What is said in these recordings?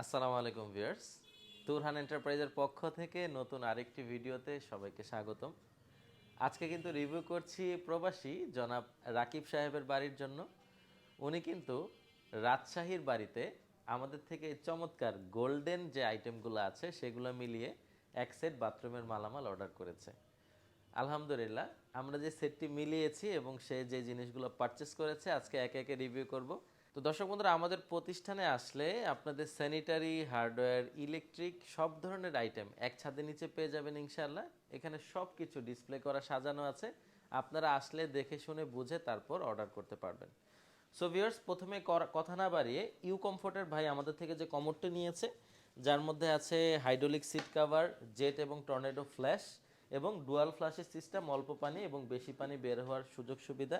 আসসালামু আলাইকুম ভিউয়ার্স। তুরহান এন্টারপ্রাইজের পক্ষ থেকে নতুন আরেকটি ভিডিওতে সবাইকে স্বাগতম। আজকে কিন্তু রিভিউ করছি প্রবাসী জনাব রাকিব সাহেবের বাড়ির জন্য। উনি কিন্তু রাজশাহীর বাড়িতে আমাদের থেকে চমৎকার গোল্ডেন যে আইটেমগুলো আছে সেগুলো মিলিয়ে এক সেট বাথরুমের মালামাল অর্ডার করেছে। আলহামদুলিল্লাহ, আমরা যে সেটটি মিলিয়েছি এবং সে যে জিনিসগুলো পারচেস করেছে, আজকে একে একে রিভিউ করব। তো দর্শক বন্ধুরা, আমাদের প্রতিষ্ঠানে আসলে আপনাদের স্যানিটারি হার্ডওয়্যার ইলেকট্রিক সব ধরনের আইটেম এক ছাদের নিচে পেয়ে যাবেন ইনশাআল্লাহ। এখানে সব কিছু ডিসপ্লে করা, সাজানো আছে। আপনারা আসলে দেখে শুনে বুঝে তারপর অর্ডার করতে পারবেন। সো ভিউয়ার্স প্রথমে কথা না বাড়িয়ে ইউ কমফোর্টের ভাই আমাদের থেকে যে কমোডটি নিয়েছে, যার মধ্যে আছে হাইড্রোলিক সিট কভার জেট এবং টর্নেডো ফ্ল্যাশ এবং ডুয়াল ফ্লাশের সিস্টেম অল্প পানি এবং বেশি পানি বের হওয়ার সুযোগ সুবিধা।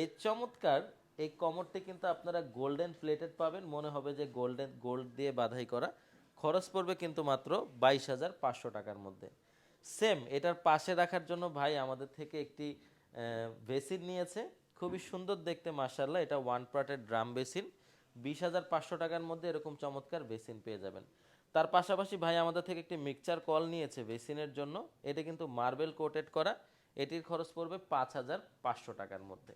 এই চমৎকার এই কমরটি কিন্তু আপনারা গোল্ডেন প্লেটেড পাবেন। মনে হবে যে গোল্ডেন গোল্ড দিয়ে বাধাই করা। খরচ পড়বে কিন্তু মাত্র বাইশ হাজার পাঁচশো টাকার মধ্যে। সেম এটার পাশে রাখার জন্য ভাই আমাদের থেকে একটি বেসিন নিয়েছে। খুবই সুন্দর দেখতে মার্শাল্লাহ এটা ওয়ান পার্টের ড্রাম বেসিন। বিশ হাজার পাঁচশো টাকার মধ্যে এরকম চমৎকার বেসিন পেয়ে যাবেন। তার পাশাপাশি ভাই আমাদের থেকে একটি মিক্সচার কল নিয়েছে বেসিনের জন্য। এটা কিন্তু মার্বেল কোটেড করা। এটির খরচ পড়বে পাঁচ হাজার পাঁচশো টাকার মধ্যে।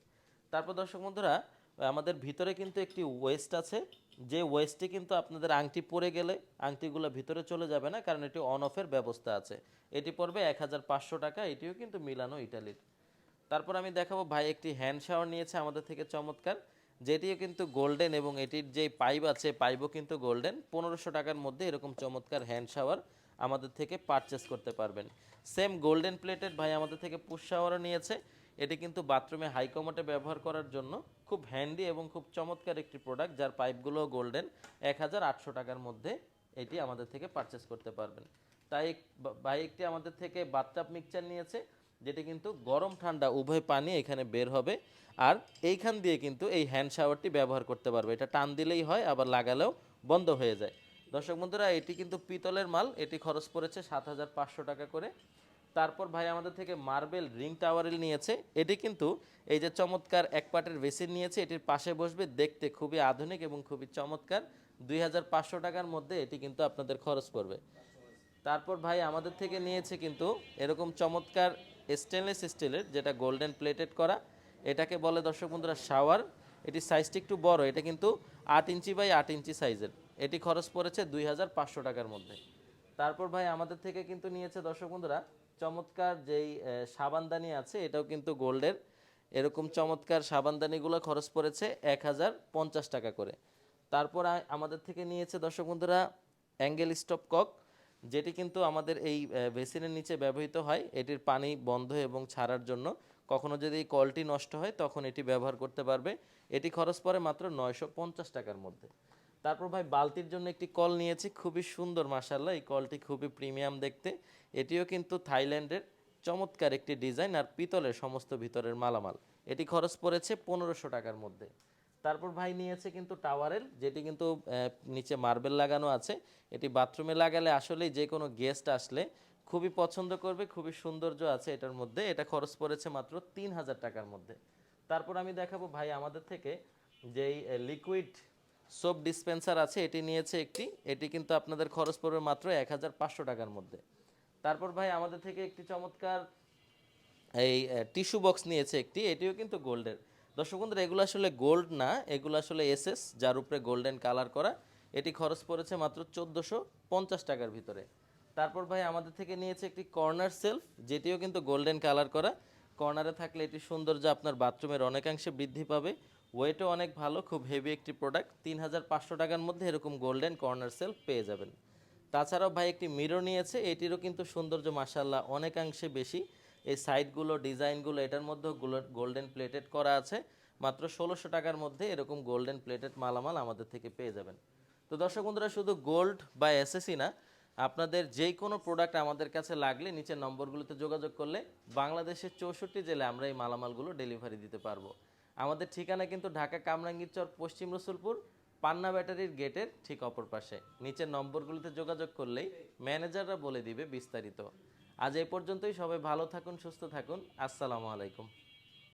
তারপর দর্শক বন্ধুরা, আমাদের ভিতরে কিন্তু একটি ওয়েস্ট আছে। যে ওয়েস্টে কিন্তু আপনাদের আংটি পরে গেলে আংটিগুলো ভিতরে চলে যাবে না, কারণ এটি অন অফের ব্যবস্থা আছে। এটি পড়বে এক হাজার পাঁচশো টাকা, এটিও কিন্তু মিলানো ইটালির। তারপর আমি দেখাবো ভাই একটি হ্যান্ড শাওয়ার নিয়েছে আমাদের থেকে চমৎকার। যেটিও কিন্তু গোল্ডেন এবং এটির যে পাইপ আছে পাইপও কিন্তু গোল্ডেন। পনেরোশো টাকার মধ্যে এরকম চমৎকার হ্যান্ড শাওয়ার আমাদের থেকে পারচেস করতে পারবেন। সেম গোল্ডেন প্লেটেড ভাই আমাদের থেকে পুশ শাওয়ারও নিয়েছে। এটি কিন্তু বাথরুমে হাইকমোটে ব্যবহার করার জন্য খুব হ্যান্ডি এবং খুব চমৎকার একটি প্রোডাক্ট যার পাইপগুলো গোল্ডেন। এক হাজার আটশো টাকার মধ্যে এটি আমাদের থেকে পারচেস করতে পারবেন। তাই এক- বা- ভাই একটি আমাদের থেকে বাথটাব মিক্সচার নিয়েছে। যেটি কিন্তু গরম ঠান্ডা উভয় পানি এখানে বের হবে। আর এইখান দিয়ে কিন্তু এই হ্যান্ড শাওয়ারটি ব্যবহার করতে পারবে। এটা টান দিলেই হয়, আবার লাগালেও বন্ধ হয়ে যায়। দর্শক বন্ধুরা, এটি কিন্তু পিতলের মাল। এটি খরচ পড়েছে সাত হাজার পাঁচশো টাকা করে। তারপর ভাই আমাদের থেকে মার্বেল রিং টাওয়ারেল নিয়েছে। এটি কিন্তু এই যে চমৎকার এক পাটের বেসিন নিয়েছে, এটির পাশে বসবে দেখতে খুবই আধুনিক এবং খুবই চমৎকার। দুই হাজার পাঁচশো টাকার মধ্যে এটি কিন্তু আপনাদের খরচ পড়বে। তারপর ভাই আমাদের থেকে নিয়েছে কিন্তু এরকম চমৎকার স্টেনলেস স্টিলের যেটা গোল্ডেন প্লেটেড করা, এটাকে বলে দর্শক বন্ধুরা শাওয়ার এটি সাইজটি একটু বড়, এটা কিন্তু আট ইঞ্চি বাই আট ইঞ্চি সাইজের এটি খরচ পড়েছে দুই হাজার পাঁচশো টাকার মধ্যে। তারপর ভাই আমাদের থেকে কিন্তু নিয়েছে দর্শক বন্ধুরা, চমৎকার যেই সাবানদানি আছে, এটাও কিন্তু গোল্ডের এরকম চমৎকার সাবানদানিগুলো খরচ পড়েছে এক হাজার পঞ্চাশ টাকা করে। তারপর আমাদের থেকে নিয়েছে দর্শক বন্ধুরা অ্যাঙ্গেল স্টপ কক যেটি কিন্তু আমাদের এই বেসিনের নিচে ব্যবহৃত হয়, এটির পানি বন্ধ এবং ছাড়ার জন্য। কখনো যদি এই কলটি নষ্ট হয়, তখন এটি ব্যবহার করতে পারবে। এটি খরচ পড়ে মাত্র নয়শো পঞ্চাশ টাকার মধ্যে। তারপর ভাই, বালতির জন্য একটি কল নিয়েছি, খুবই সুন্দর মাসাল্লাহ এই কলটি খুবই প্রিমিয়াম দেখতে। এটিও কিন্তু থাইল্যান্ডের চমৎকার একটি ডিজাইন আর পিতলের সমস্ত ভিতরের মালামাল। এটি খরচ পড়েছে পনেরোশো টাকার মধ্যে। তারপর ভাই নিয়েছে কিন্তু টাওয়ারেল, যেটি কিন্তু নিচে মার্বেল লাগানো আছে। এটি বাথরুমে লাগালে আসলেই যে কোনো গেস্ট আসলে খুবই পছন্দ করবে, খুবই সৌন্দর্য আছে এটার মধ্যে। এটা খরচ পড়েছে মাত্র তিন হাজার টাকার মধ্যে। তারপর আমি দেখাবো ভাই আমাদের থেকে যেই লিকুইড সোপ ডিসপেন্সার আছে, এটি নিয়েছে একটি। এটি কিন্তু আপনাদের খরচ পড়বে মাত্র এক হাজার পাঁচশো টাকার মধ্যে। তারপর ভাই আমাদের থেকে একটি চমৎকার, এই টিস্যু বক্স নিয়েছে একটি। এটিও কিন্তু গোল্ডের দর্শক বন্ধুরা, এগুলো আসলে গোল্ড না, এগুলো আসলে এসএস যার উপরে গোল্ডেন কালার করা। এটি খরচ পড়েছে মাত্র চোদ্দোশো পঞ্চাশ টাকার ভিতরে। তারপর ভাই আমাদের থেকে নিয়েছে একটি কর্নার সেলফ যেটিও কিন্তু গোল্ডেন কালার করা। কর্নারে থাকলে এটি সৌন্দর্য আপনার বাথরুমের অনেকাংশে বৃদ্ধি পাবে। ওয়েটও অনেক ভালো, খুব হেভি একটি প্রোডাক্ট তিন হাজার পাঁচশো টাকার মধ্যে এরকম গোল্ডেন কর্নার সেলফ পেয়ে যাবেন। তাছাড়াও ভাই একটি মিরর নিয়েছে, এটিরও কিন্তু সৌন্দর্য মাসাল্লাহ অনেকাংশে বেশি। এই সাইডগুলো ডিজাইনগুলো, এটার মধ্যেও গোল্ডেন প্লেটেড করা আছে। মাত্র ষোলোশো টাকার মধ্যে এরকম গোল্ডেন প্লেটেড মালামাল আমাদের থেকে পেয়ে যাবেন। তো দর্শক বন্ধুরা, শুধু গোল্ড বা এসএসই না, আপনাদের যে কোনো প্রোডাক্ট আমাদের কাছে লাগলে নিচের নম্বরগুলোতে যোগাযোগ করলে বাংলাদেশের চৌষট্টি জেলে আমরা এই মালামালগুলো ডেলিভারি দিতে পারব। আমাদের ঠিকানা কিন্তু ঢাকা কামরাঙ্গীর চর, পশ্চিম রসুলপুর, পান্না ব্যাটারির গেটের ঠিক অপর পাশে। নিচের নম্বরগুলোতে যোগাযোগ করলেই ম্যানেজাররা বলে দিবে বিস্তারিত। আজ এই পর্যন্তই। সবাই ভালো থাকুন সুস্থ থাকুন। আসসালামু আলাইকুম।